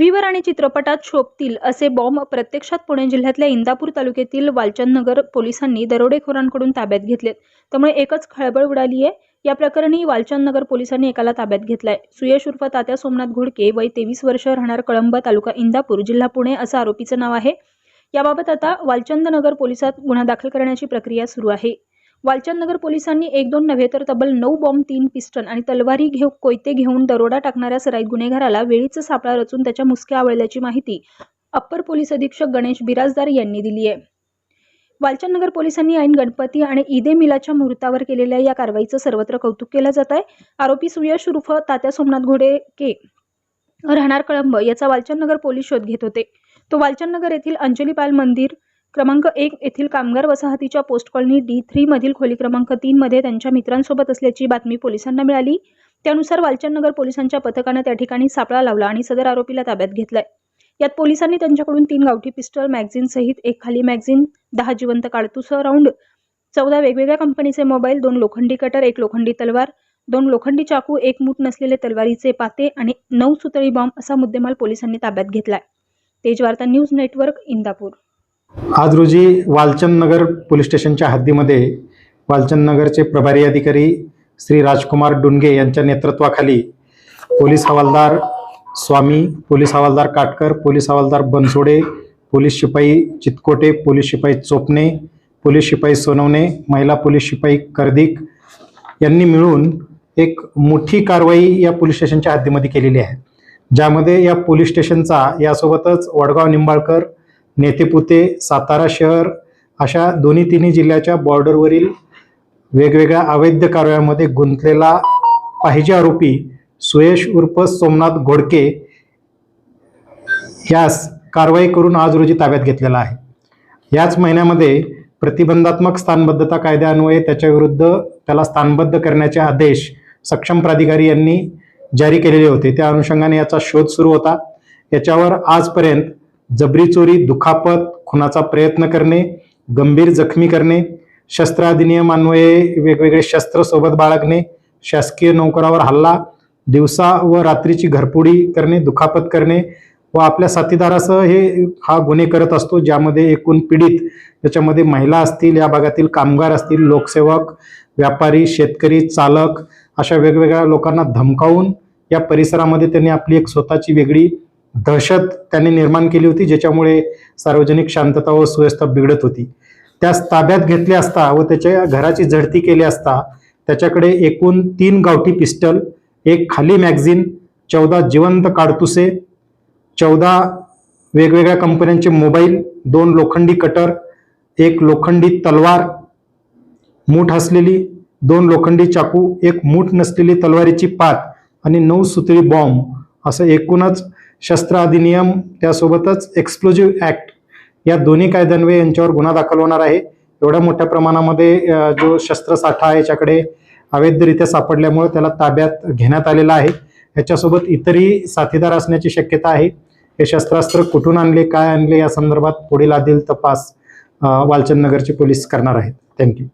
टीव्हीवर आणि चित्रपटात शोभतील असे बॉम्ब प्रत्यक्षात पुणे जिल्ह्यातल्या इंदापूर तालुक्यातील वालचंदनगर पोलिसांनी दरोडेखोरांकडून ताब्यात घेतलेत. त्यामुळे एकच खळबळ उडाली आहे या प्रकरणी वालचंदनगर पोलिसांनी एकाला ताब्यात घेतलाय. सुयश उर्फ तात्या सोमनाथ घोडके वय तेवीस वर्ष राहणार कळंब तालुका इंदापूर जिल्हा पुणे असं आरोपीचं नाव आहे. याबाबत आता वालचंदनगर पोलिसात गुन्हा दाखल करण्याची प्रक्रिया सुरू आहे. वालचंदनगर पोलिसांनी एक दोन नव्हे तर तब्बल नऊ बॉम्ब तीन पिस्टन आणि तलवारी घेऊ कोयते घेऊन दरोडा टाकणाऱ्या सराईत गुन्हेगाराला वेळीच सापळा रचून त्याच्या मुसक्या आवळल्याची माहिती अप्पर पोलीस अधीक्षक गणेश बिराजदार यांनी दिली आहे. वालचंदनगर पोलिसांनी ऐन गणपती आणि ईदे मिलाच्या मुहूर्तावर केलेल्या या कारवाईचं सर्वत्र कौतुक केलं जात आहे. आरोपी सुयश उर्फ तात्या सोमनाथ घोडे के राहणार कळंब याचा वालचंदनगर पोलीस शोध घेत होते. तो वालचंदनगर येथील अंजली पाल मंदिर क्रमांक एक येथील कामगार वसाहतीच्या पोस्ट कॉलनी डी थ्रीमधील खोली क्रमांक तीनमध्ये त्यांच्या मित्रांसोबत असल्याची बातमी पोलिसांना मिळाली. त्यानुसार वालचंदनगर पोलिसांच्या पथकानं त्या ठिकाणी सापळा लावला आणि सदर आरोपीला ताब्यात घेतलाय. यात पोलिसांनी त्यांच्याकडून तीन गावठी पिस्टल मॅगझिन सहित एक खाली मॅगझिन दहा जिवंत काडतुस राऊंड चौदा वेगवेगळ्या कंपनीचे मोबाईल दोन लोखंडी कटर एक लोखंडी तलवार दोन लोखंडी चाकू एक मूठ नसलेले तलवारीचे पाते आणि नऊ सुतळी बॉम्ब असा मुद्देमाल पोलिसांनी ताब्यात घेतलाय. Tejvarta news network Indapur. आज रोजी वालचंदनगर पोलीस स्टेशनच्या हद्दीमध्ये वालचंद नगरचे प्रभारी अधिकारी श्री राजकुमार डुनगे यांच्या नेतृत्वाखाली पोलीस हवालदार स्वामी पोलीस हवालदार काटकर पोलीस हवालदार बनसोडे पोलीस शिपाई चितकोटे पोलीस शिपाई चोपणे पोलीस शिपाई सोनवणे महिला पोलीस शिपाई कर्दिक यांनी मिळून एक मोठी कारवाई या पोलीस स्टेशनच्या हद्दीमध्ये केलेली आहे. ज्यामध्ये या पोलीस स्टेशनचा यासोबतच वडगाव निंबाळकर नेतेपुते सातारा शहर अशा दोन्ही तिन्ही जिल्ह्याच्या बॉर्डरवरील वेगवेगळ्या अवैध कारवायांमध्ये गुंतलेला पाहिजे आरोपी सुयश उर्फ सोमनाथ घोडके यास कारवाई करून आज रोजी ताब्यात घेतलेला आहे. याच महिन्यामध्ये प्रतिबंधात्मक स्थानबद्धता कायद्यान्वये त्याच्याविरुद्ध त्याला स्थानबद्ध करण्याचे आदेश सक्षम प्राधिकारी यांनी जारी केलेले होते. त्या अनुषंगाने याचा शोध सुरू होता. याच्यावर आजपर्यंत जबरी चोरी दुखापत खुनाचा प्रयत्न करणे गंभीर जखमी करणे शस्त्र अधिनियमान्वये वेगवेगळे शस्त्र सोबत बाळगणे शासकीय नोकरावर हल्ला दिवसा व रात्रीची घरपुडी करणे दुखापत करणे व आपल्या साथीदारासह हे हा गुन्हे करत असतो ज्यामध्ये एकूण पीडित त्याच्यामध्ये महिला असतील या भागातील कामगार असतील लोकसेवक व्यापारी शेतकरी चालक अशा वेगवेगळ्या लोकांना धमकावून या परिसरामध्ये त्यांनी आपली एक स्वतःची वेगळी दहशत त्यांनी निर्माण केली होती ज्याच्यामुळे सार्वजनिक शांतता व सुव्यवस्था बिघडत होती. त्यास ताब्यात घेतले असता व त्याच्या घराची झडती केली असता त्याच्याकडे एकूण तीन गावठी पिस्टल एक खाली मॅगझिन चौदा जिवंत काडतुसे चौदा वेगवेगळ्या कंपन्यांचे मोबाईल दोन लोखंडी कटर एक लोखंडी तलवार मूठ असलेली दोन लोखंडी चाकू एक मूठ नसलेली तलवारीची पात आणि नऊ सुतळी बॉम्ब असं एकूणच शस्त्र अधिनियम त्यासोबतच एक्सप्लोजिव्ह ॲक्ट या दोन्ही कायद्यान्वये यांच्यावर गुन्हा दाखल होणार आहे. एवढ्या मोठ्या प्रमाणामध्ये जो शस्त्रसाठा आहे याच्याकडे अवैधरित्या सापडल्यामुळे त्याला ताब्यात घेण्यात आलेला आहे. याच्यासोबत इतरही साथीदार असण्याची शक्यता आहे. हे शस्त्रास्त्र कुठून आणले काय आणले या संदर्भात पुढील आदिल तपास वालचंद नगरचे पोलीस करणार आहेत. थँक्यू